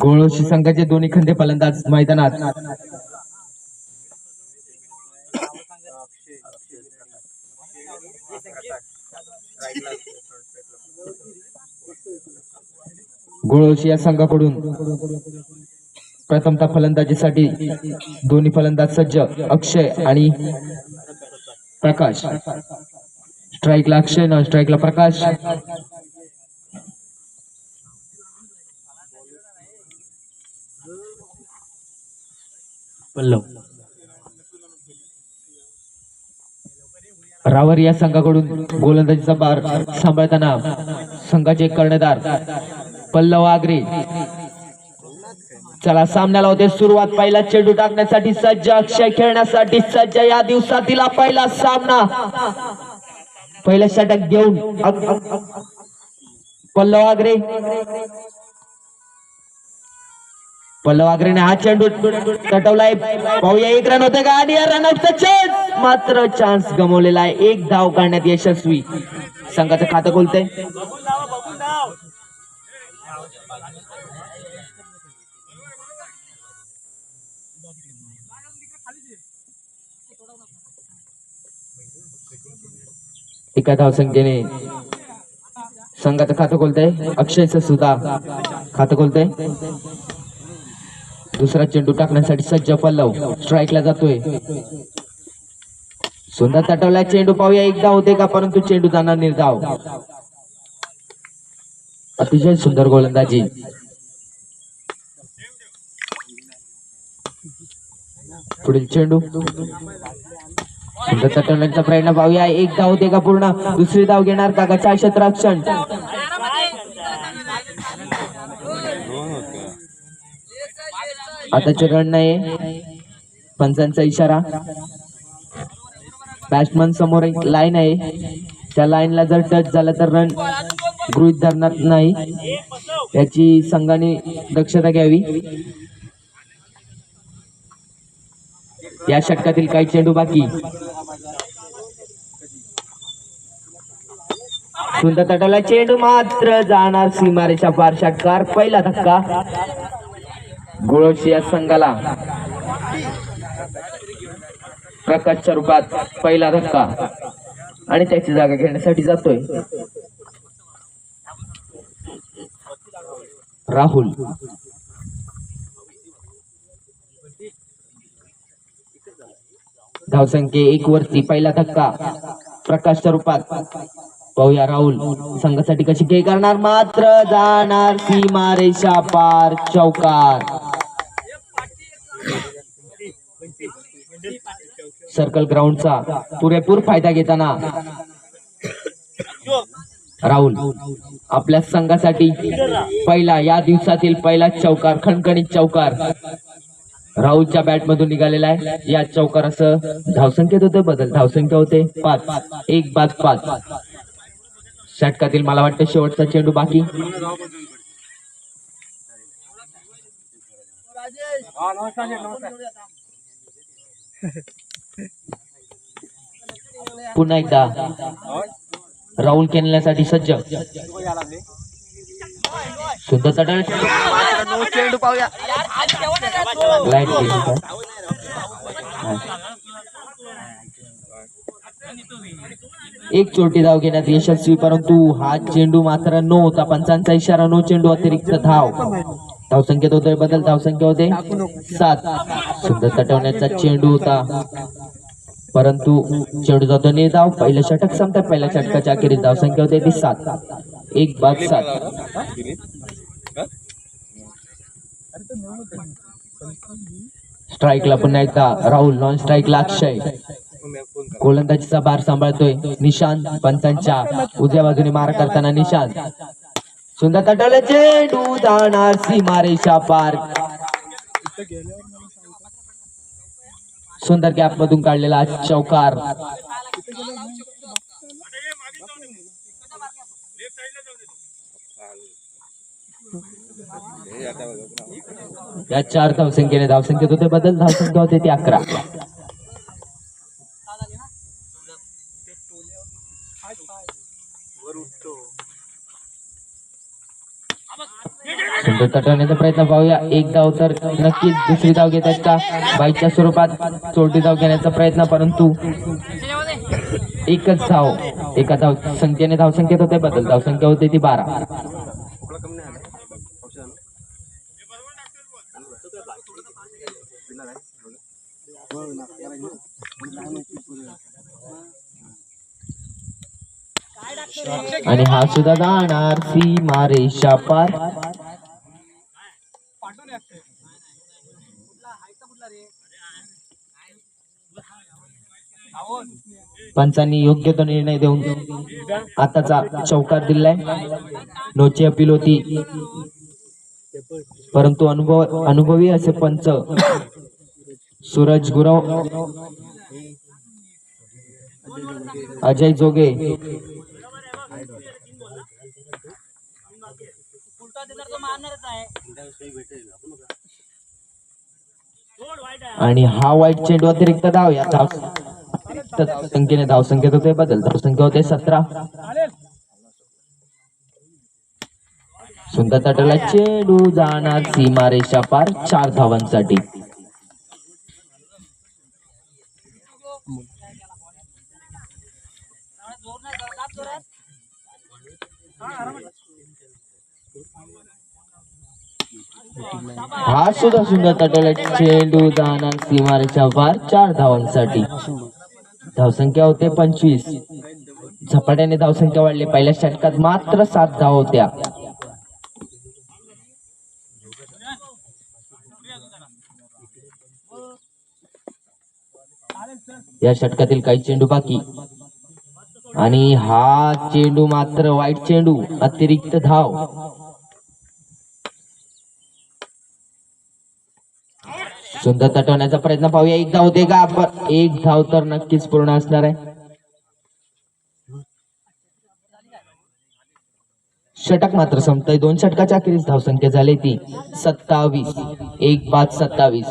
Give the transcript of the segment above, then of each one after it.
गोळोशी संघाचे दोन्ही खंदे फलंदाज मैदानात. गोळोशी या संघाकडून प्रथमतः फलंदाजीसाठी दोन्ही फलंदाज सज्ज अक्षय आणि प्रकाश. स्ट्राईकला अक्षय नॉन स्ट्राईकला प्रकाश. पल्लव. रावर या संघाकडून गोलंदाजीचा बार सांभाळताना संघाचे कर्णधार पल्लव आगरे. चला सामन्याला होते सुरुवात. पहिला चेंडू टाकण्यासाठी सज्ज अक्षय खेळण्यासाठी सज्ज. या दिवसातील पहिला सामना. पहिला षटक घेऊन पल्लव आगरे. पल्लव आगरेने हा चेंडू तटवलाय पाहूया एक रन होते का? आणि या रन चान्स मात्र चान्स गमावलेला आहे. एक धाव काढण्यात यशस्वी संघाचं खातं खोलतंय. एका धावसंख्येने संघाचं खातं खोलतंय. अक्षयचं सुद्धा खातं खोलतंय. दुसरा चेंडू टाकण्यासाठी सज्ज पल्लव. स्ट्राईकला जातोय. सुंदर तटवला चेंडू पाहूया. एकदा होते का? परंतु चेंडू जाणार निर्धाव. अतिशय सुंदर गोलंदाजी. पुढील चेंडू. सुंदर प्रयत्न पाहूया. एक धाव होते का पूर्ण. दुसरी धाव घेणार का चार क्षेत्ररक्षण आताचे रन नाही पंचांचा इशारा. बॅट्समन समोर एक लाईन आहे. त्या लाईनला जर टच झाला तर रन गृहित धरणार नाही. याची संघाने दक्षता घ्यावी. या षटकातील काही चेंडू बाकी. सुंदर तटाला चेंडू मात्र जाणार सीमारेषा पार षटकार. पहिला धक्का गोळशी या संघाला. प्रकाशच्या रूपात पहिला धक्का. आणि त्याची जागा घेण्यासाठी जातोय. राहुल. धावसंख्ये एक वरती पहिला धक्का. प्रकाशच्या रूपात. पाहूया राहुल. संघासाठी कशी खेळ करणार? मात्र जाणार सीमारेषा पार चौकार. सर्कल ग्राउंडचा पुरेपूर फायदा घेताना राहुल आपल्या संघासाठी पहिला या दिवसातील पहिला चौकार खणखणीत चौकार. राहुलच्या बॅट मधून निघालेला आहे. या चौकार धावसंख्येत होते बदल धावसंख्या होते. पाच एक बाद पाच. षटकातील मला वाटतं शेवटचा चेंडू बाकी. पुन्हा एकदा. राहुल खेळण्यासाठी सज्ज. सुंदर तटण चेंडू पाहूया लाइट एक चोटी धाव घेण्यात यशस्वी परंतु हा चेंडू मात्र नो होता. पंचांचा इशारा नो चेंडू अतिरिक्त धाव. धावसंख्येत होते बदल धावसंख्या होते. सात. सुंदर तटवण्याचा चेंडू होता. परंतु चेंडू जातो धाव. पहिलं षटक संपतं. पहिल्या षटकाच्या अखेरीस धावसंख्या होते ती सात. एक बाद सात. स्ट्राईकला पुन्हा एकदा राहुल नॉन स्ट्राईकला अक्षय. गोलंदाजीचा भार सांभाळतोय निशांत पंचांच्या उजव्या बाजूने मार करताना निशांत. सुंदर तटवलं चेंडू जाणार सीमारेषा पार. सुंदर गॅप मधून काढलेला चौकार. या चार धावसंख्येने धावसंख्येत होते. बदल धावसंख्या होते ती अकरा. सुंदर तटवण्याचा प्रयत्न पाहूया. एक धाव तर नक्कीच दुसरी धाव घेत आहेत का? बाईकच्या स्वरूपात चोरटी धाव घेण्याचा प्रयत्न परंतु एकच धाव एका धाव संख्येने धावसंख्येत होते बदल धावसंख्या होते ती बारा. आणि हा सुद्धा जाणार सी मारे पार पंचांनी योग्य तो निर्णय देऊन आताचा चौकार दिलाय. नोची अपील होती. परंतु अनुभव अनुभवी असे पंच सूरज गुरव अजय जोगे. आणि हा वाईट चेंडू अतिरिक्त धाव या. धाव संख्येने धाव संख्येत होते बदल धाव संख्या होते सतरा. सुंदर तटाला चेंडू जाणार सीमारेषा पार चार धावांसाठी. सुद्धा सुंदर तटाला चेंडू जाणार सीमारेषा वार चार धावांसाठी. धावसंख्या होते पंचवीस. झपाट्याने धावसंख्या वाढली. पहिल्या षटकात मात्र सात धाव होत्या. या षटकातील काही चेंडू बाकी. आणि हा चेंडू मात्र वाईट चेंडू. अतिरिक्त धाव. सुंदर तटवण्याचा प्रयत्न पाहूया. एक धाव होते का आपण एक धाव तर नक्कीच पूर्ण असणार आहे. षटक मात्र संपतय. दोन षटकाच्या अखेरीस धावसंख्या झाली ती. सत्तावीस. एक पाच सत्तावीस.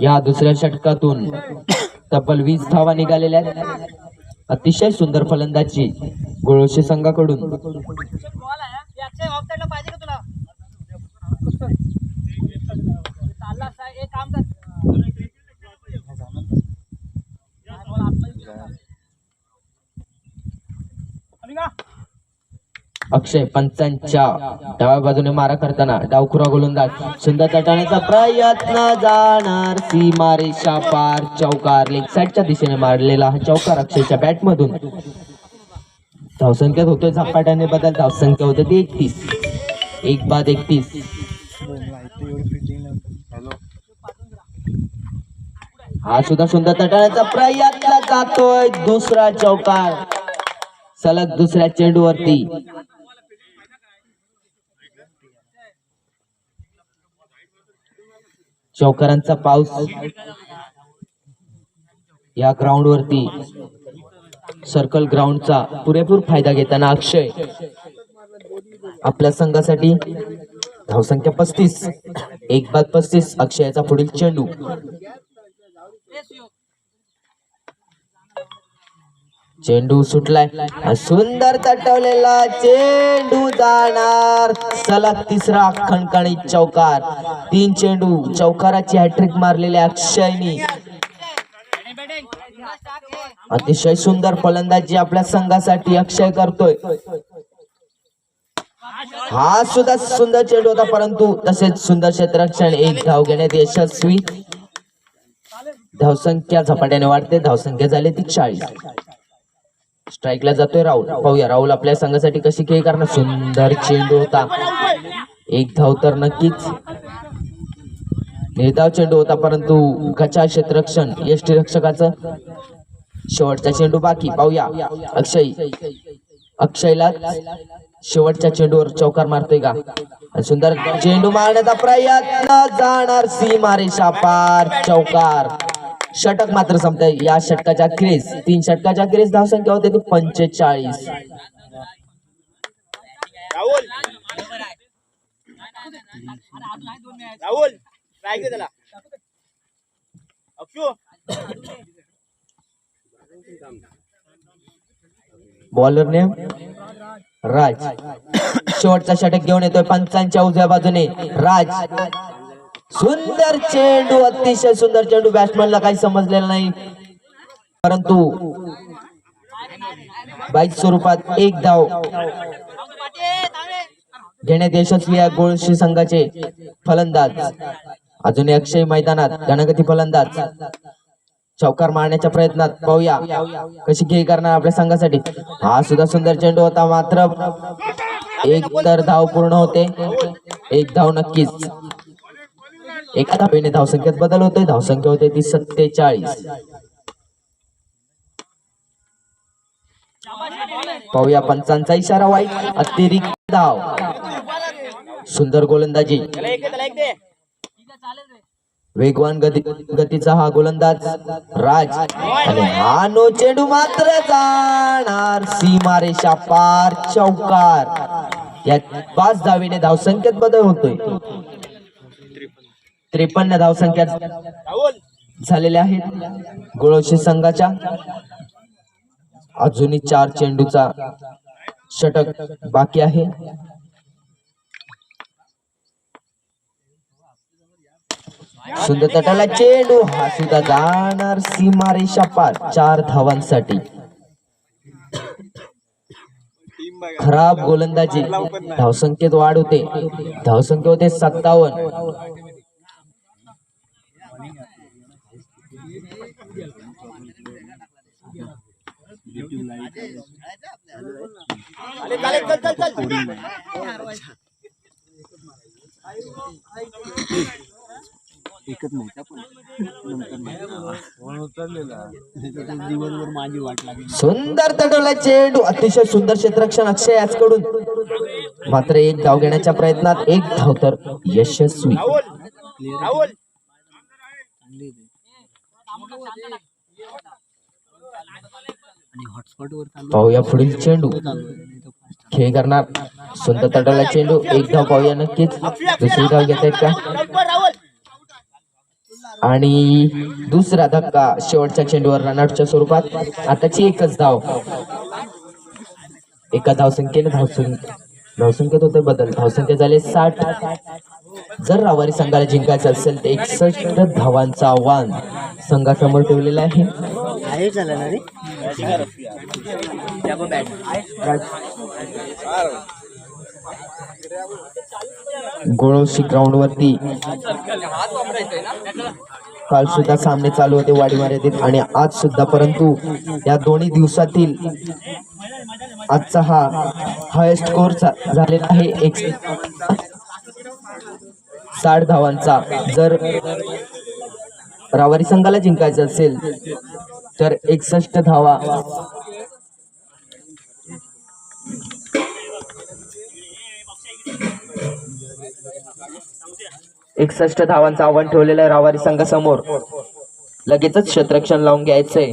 या दुसऱ्या षटकातून तब्बल वीस धावा निघालेल्या आहेत. अतिशय सुंदर फलंदाजी गोळशी संघाकडून. अक्षय पंचांच्या डाव्या बाजूने मारा करताना डावखुरा गोलंदाज सुंदर तटाण्याचा प्रयत्न जाणार. सीमारेषा पार चौकार लेग साईडच्या दिशेने मारलेला हा चौकार अक्षयच्या बॅट मधून. धावसंख्येत होतोय झपाट्याने बदल. धावसंख्या होते ती एकतीस. एक बाद एकतीस. हा सुद्धा सुंदर तटाण्याचा प्रयत्न जातोय. दुसरा चौकार. सलग दुसऱ्या चेंडूवरती. चौकारांचा पाऊस या ग्राउंड वरती सर्कल ग्राउंडचा पुरेपूर फायदा घेताना अक्षय आपल्या संघासाठी धावसंख्या पस्तीस एक बाद पस्तीस अक्षयाचा पुढील चेंडू. चेंडू सुटलाय. सुंदर तटवलेला चेंडू जाणार. सलग तिसरा खणखणीत चौकार. तीन चेंडू चौकाराची हॅट्रिक मारलेल्या अक्षयनी. अतिशय सुंदर फलंदाजी आपल्या संघासाठी अक्षय करतोय. हा सुद्धा सुंदर चेंडू होता परंतु तसेच सुंदर क्षेत्ररक्षण एक धाव घेण्यात यशस्वी. धावसंख्या झपाट्याने वाढते धावसंख्या झाली ती चाळीस. स्ट्राईकला जातोय राहुल. पाहूया. राहुल आपल्या संघासाठी कशी खेळ करणार? सुंदर चेंडू होता. एक धाव तर नक्कीच. निर्धाव चेंडू होता परंतु कचा क्षेत्ररक्षण यष्टी रक्षकाचं. शेवटचा चेंडू बाकी. पाहूया. अक्षय. अक्षयला शेवटच्या चेंडूवर चौकार मारतोय का? सुंदर चेंडू मारण्याचा प्रयत्न. जाणार सी मारे पार. चौकार. षटक मात्र संपतंय. या षटकाच्या अखेरीस तीन षटकाच्या अखेरीस धावसंख्या होते ती पंचेचाळीस. राहुल. त्याला. बॉलरने राज. शेवटचा षटक घेऊन येतोय पंचांच्या उजव्या बाजूने. राज. सुंदर चेंडू अतिशय सुंदर चेंडू. बॅट्समॅनला काही समजलेला नाही. परंतु बाईक स्वरूपात एक धाव घेण्यात यशस्वी आहे गोळशी संघाचे फलंदाज. अजून अक्षय मैदानात गणगती फलंदाज. चौकार मारण्याच्या प्रयत्नात पाहूया कशी खेळ करणार आपल्या संघासाठी. हा सुद्धा सुंदर चेंडू होता मात्र एक तर धाव पूर्ण होते. एक धाव नक्कीच. एका धावेने धावसंख्येत बदल होतोय धावसंख्या होते ती सत्तेचाळीस. पाहूया पंचांचा इशारा वाईट अतिरिक्त धाव. सुंदर गोलंदाजी. वेगवान गती गतीचा हा गोलंदाज राज. आणि हा नो चेंडू मात्र जाणार. सीमारेषा पार चौकार. या पाच धावीने धावसंख्येत बदल होतोय. त्रेपन्न धावसंख्या झालेल्या आहेत. गोळोशी संघाच्या अजूनही चार चेंडूचा षटक बाकी आहे. सुंदर तटाला चेंडू. हा सुद्धा जाणार सीमारेषा पार. चार धावांसाठी. खराब गोलंदाजी. धावसंख्येत वाढ होते. धावसंख्या होते सत्तावन्न. चल दिवसभर माझी वाट लागली. सुंदर तटवला चेंडू अतिशय सुंदर क्षेत्ररक्षण अक्षय याचकडून. मात्र एक धाव घेण्याच्या प्रयत्नात एक धाव तर यशस्वी. राहुल राहुल. आणि पाहूया पुढील चेंडू. खेळ करणार सुंदर तटवला चेंडू. एक धाव पाहूया नक्कीच. दुसरी धाव घेत आहेत का? आणि दुसरा धक्का शेवटच्या चेंडूवर रनआउटच्या स्वरूपात. आताची एकच धाव. एका धावसंख्येने धावसंख्य धावसंख्येत होते बदल. धावसंख्या झाले साठ. जर रावारी संघाला जिंकायचं असेल तर एकसष्ट धावांचं आव्हान संघासमोर ठेवलेलं आहे. गोळोशी ग्राउंड वरती काल सुद्धा सामने चालू होते वाडी मर्यादित आणि आज सुद्धा परंतु या दोन्ही दिवसातील आजचा हा हायेस्ट स्कोर झालेला आहे. एक साठ धावांचा. जर रावारी संघाला जिंकायचं असेल तर एकसष्ट धावा. एकसष्ट धावांचं आव्हान ठेवलेलं आहे रावारी संघासमोर. लगेचच क्षेत्रक्षण लावून घ्यायचंय.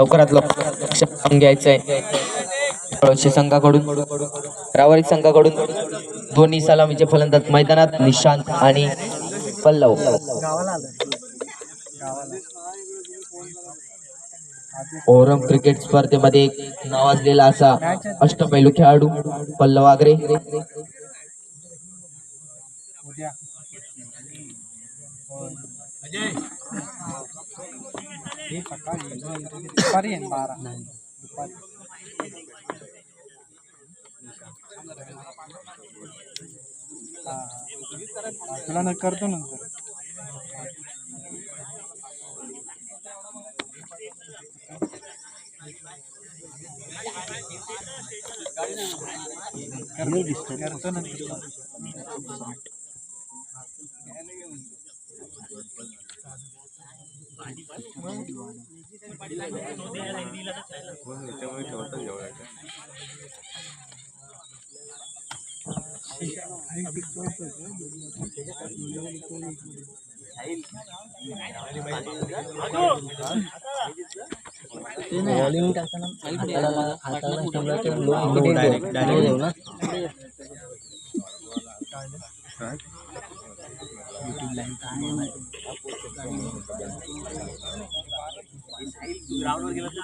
लवकरात लवकर घ्यायचं आहे घ्यायचंय संघाकडून रावारी संघाकडून दोन्ही सलामीचे फलंदाज मैदानात निशांत आणि पल्लव. ओरम क्रिकेट स्पर्धेमध्ये नावाजलेला असा अष्टपैलू खेळाडू पल्लव आगरे. उद्या अजय हे सकाळी दुपारी आहे ना बारा दुपारी हा, हा. तुला न करतो नंतर करतो नंतर वाले काय नाही बिल्डिंग ग्राउंडवर गेलं तर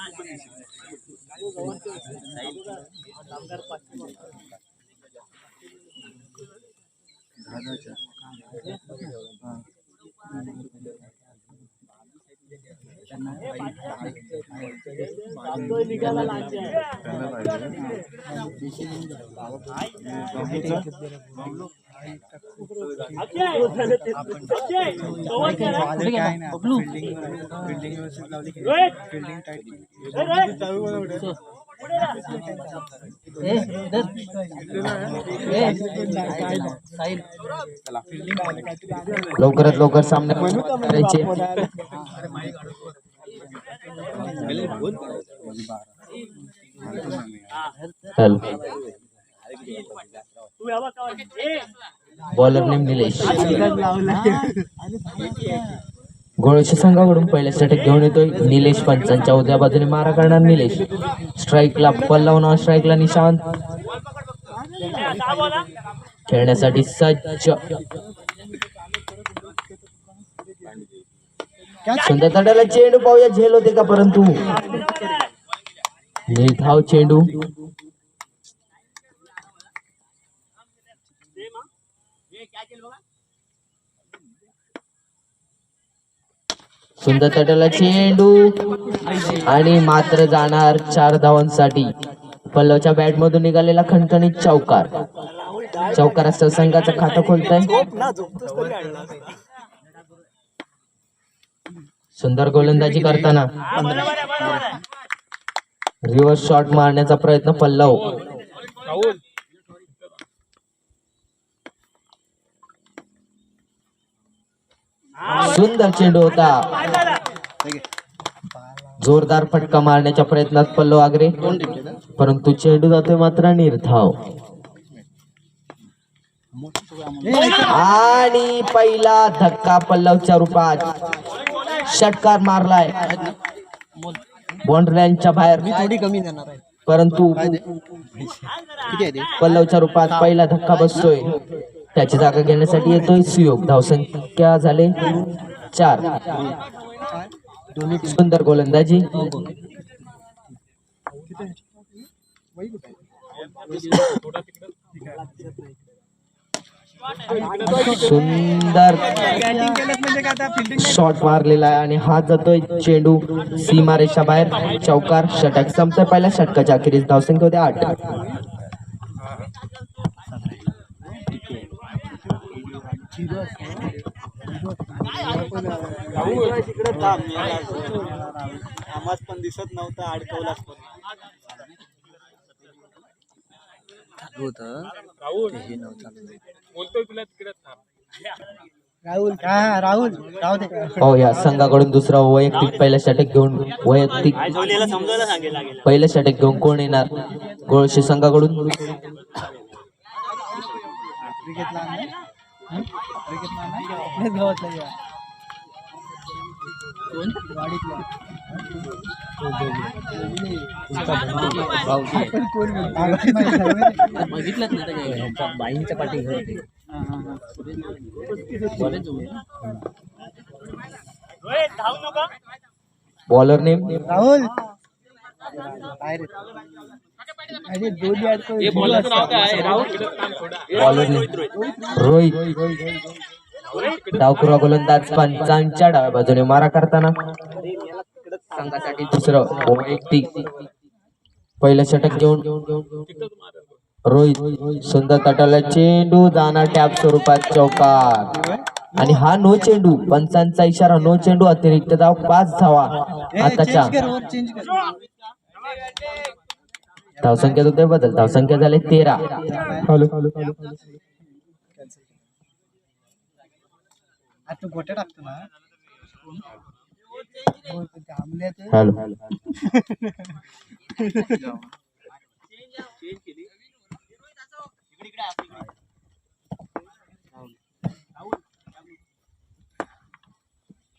की बिल्डिंग टाईट लवकरात लवकर सामने करायचे. Hello bowler name Nilesh Gholshi संघाकडून पहिल्या षटक घेऊन येतोय निलेश पंचांच्या उद्या बाजूने मारा करणार निलेश. स्ट्राईकला पल्लाव नाव स्ट्राईकला निशांत. खेळण्यासाठी सज्ज. सुंदर तड्याला चेंडू पाहूया. झेल होते का परंतु? निर्धाव चेंडू. सुंदर तटला चेंडू. आणि मात्र जाणार चार धावांसाठी. पल्लवच्या बॅट मधून निघालेला खणखणीत चौकार. चौकार असं संघाचं खातं खोलताय. सुंदर गोलंदाजी करताना. रिव्हर्स शॉट मारण्याचा प्रयत्न पल्लव. सुंदर चेंडू होता. जोरदार फटका मारण्याच्या प्रयत्नात पल्लव आगरे. परंतु चेंडू जातोय मात्र निर्धाव आणि पहिला धक्का पल्लवच्या रूपात. षटकार मारलाय. बॉन्ड्रॅनच्या बाहेर. थोडी कमी देणार आहे. परंतु पल्लवच्या रूपात पहिला धक्का बसतोय. त्याची जागा घेण्यासाठी येतोय सुयोग. धावसंख्या झाले चार. सुंदर गोलंदाजी. सुंदर शॉट मारलेला आहे आणि हा जातोय चेंडू सीमारेषा बाहेर. चौकार षटक संपतोय. पहिल्या षटकाच्या अखेरीस धावसंख्या होते आठ. आम्हाला पण दिसत नव्हतं अडकवलाच पण राहुल राहुल हो या संघाकडून दुसरा वैयक्तिक पहिला षटक घेऊन वैयक्तिक समजायला षटक घेऊन कोण येणार? गोळशी संघाकडून? हं? बाईंच्या पाठी हा, हा, हा. धाव नका बॉलर नेम? राहुल. काय रे अरे दोन्ही अडकं झिरो असतात. Bowler name Rohit. डावकुरा गोलंदाज पंचांच्या डाव्या बाजूने मारा करताना. संघासाठी दुसरं वैयक्तिक पहिलं षटक घेऊन रोहित. सुंदर तटाला चेंडू जाणार टॅप स्वरूपात चौकार आणि हा नो चेंडू पंचांचा इशारा नो चेंडू अतिरिक्त धाव पाच धावा. आताच्या धावसंख्येत होते बदल. धावसंख्या झाले तेरा. हॅलो.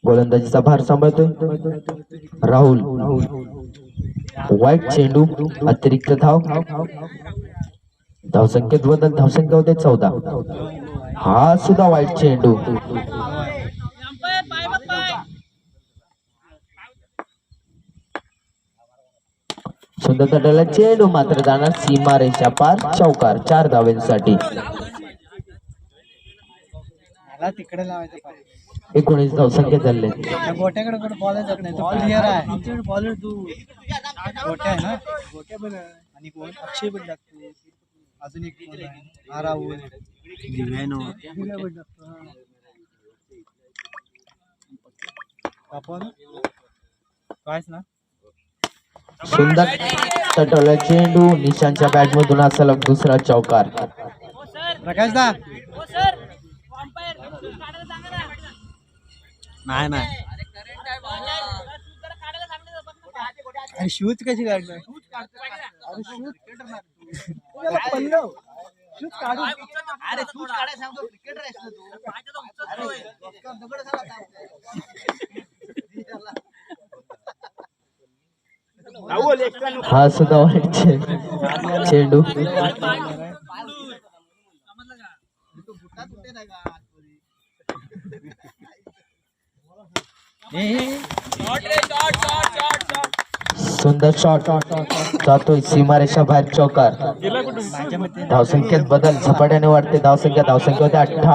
गोलंदाजीचा भार सांभाळतोय. राहुल. वाईट चेंडू अतिरिक्त धाव. धावसंख्येत बदल धावसंख्या होते चौदा. हा सुद्धा वाईट चेंडू. सुंदर तटाला चेंडू मात्र जाणार सीमा रेषा पार चौकार चार धाव्यांसाठी. मला तिकडे लावायचं एकोणीस धावसंख्या झाले गोट्याकडे बॉल आहे? गोट्या आहे ना? गोट्या पण आहे. आणि कोण? अक्षय पण लागतो. अजून एक कोण आहे? हा राहुल. दिव्या पण लागतो, हा. आपण? कायच ना. सुंदर तटवला चेंडू निशांच्या बॅट मधून हा सलग दुसरा चौकार. प्रकाश दा. नाही नाही. अरे शूज़ कैसे काढणार अरे शूज़ त्याला पल्लव शूज़ काढू अरे शूज़ क्रिकेटर दगड हा सुद्धा वाईट चेंडू। शॉट रे शॉट शॉट शॉट शॉट। सुंदर शॉट जातोय सीमारेषा बाहेर चौकार. धावसंख्येत बदल झपाट्याने वाढते धावसंख्या धावसंख्या होते अठ्ठा